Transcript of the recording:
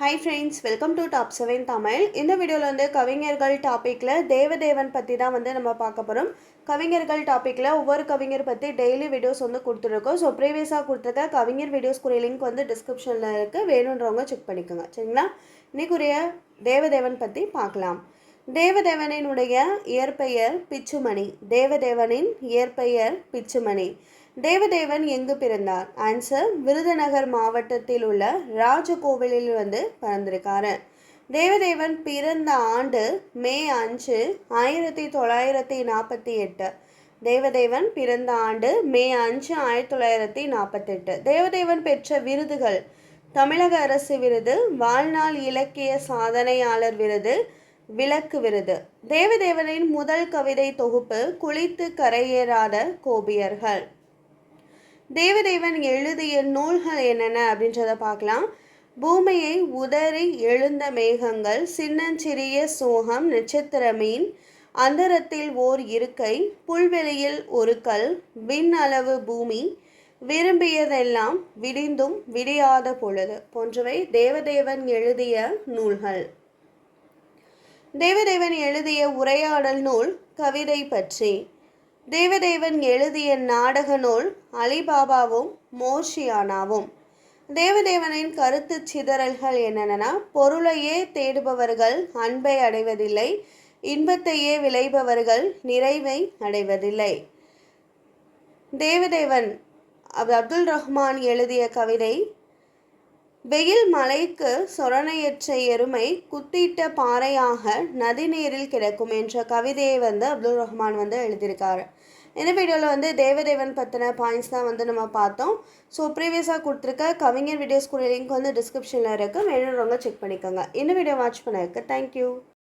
Hi friends welcome to top seven Tamil இந்த வீடியோவில் வந்து கவிஞர்கள் டாப்பிக்கில் தேவதேவன் பற்றி தான் வந்து நம்ம பார்க்க போகிறோம் கவிஞர்கள் டாப்பிக்கில் ஒவ்வொரு கவிஞர் பற்றி டெய்லி வீடியோஸ் வந்து கொடுத்துருக்கோம். ஸோ ப்ரீவியஸாக கொடுத்துருக்க கவிஞர் வீடியோஸ்க்குரிய லிங்க் வந்து டிஸ்கிரிப்ஷனில் இருக்குது வேணுன்றவங்க செக் பண்ணிக்கோங்க. சரிங்களா? இன்றைக்குரிய தேவதேவன் பற்றி பார்க்கலாம். தேவதேவனினுடைய இயற்பெயர் பிச்சுமணி. தேவதேவனின் இயற்பெயர் பிச்சுமணி. தேவதேவன் எங்கு பிறந்தார்? ஆன்சர் விருதுநகர் மாவட்டத்தில் உள்ள ராஜகோவிலில் வந்து பிறந்திருக்காரு. தேவதேவன் பிறந்த ஆண்டு மே அஞ்சு ஆயிரத்தி தொள்ளாயிரத்தி நாற்பத்தி எட்டு. தேவதேவன் பிறந்த ஆண்டு மே அஞ்சு ஆயிரத்தி தொள்ளாயிரத்தி நாற்பத்தெட்டு. தேவதேவன் பெற்ற விருதுகள் தமிழக அரசு விருது வாழ்நாள் இலக்கிய சாதனையாளர் விருது விளக்கு விருது. தேவதேவனின் முதல் கவிதை தொகுப்பு குளித்து கரையேறாத கோபியர்கள். தேவதேவன் எழுதிய நூல்கள் என்னென்ன அப்படின்றத பார்க்கலாம். பூமியை உதறி எழுந்த மேகங்கள் சின்னஞ்சிறிய சோகம் நட்சத்திர மீன் அந்தரத்தில் ஓர் இருக்கை புல்வெளியில் ஒரு கல் விண் அளவு பூமி விரும்பியதெல்லாம் விடிந்தும் விடியாத பொழுது போன்றவை தேவதேவன் எழுதிய நூல்கள். தேவதேவன் எழுதிய உரையாடல் நூல் கவிதை பற்றி. தேவதேவன் எழுதிய நாடக நூல் அலிபாபாவும் மோர்ஷியானாவும். தேவதேவனின் கருத்து சிதறல்கள் என்னென்னா பொருளையே தேடுபவர்கள் அன்பை அடைவதில்லை இன்பத்தையே விளைபவர்கள் நிறைவை அடைவதில்லை. தேவதேவன் அப்துல் ரஹ்மான் எழுதிய கவிதை வெயில் மலைக்கு சொரணையற்ற எருமை குத்திட்ட பாறையாக நதிநீரில் கிடக்கும் என்ற கவிதையை வந்து அப்துல் ரஹ்மான் வந்து எழுதியிருக்காரு. இந்த வீடியோவில் வந்து தேவதேவன் பற்றின பாயிண்ட்ஸ் தான் வந்து நம்ம பார்த்தோம். ஸோ ப்ரீவியஸாக கொடுத்துருக்க கவிஞர் வீடியோஸ் கூட லிங்க் வந்து டிஸ்கிரிப்ஷனில் இருக்குது வேணுன்றவங்க செக் பண்ணிக்கோங்க. இந்த வீடியோ வாட்ச் பண்ணதுக்கு தேங்க்யூ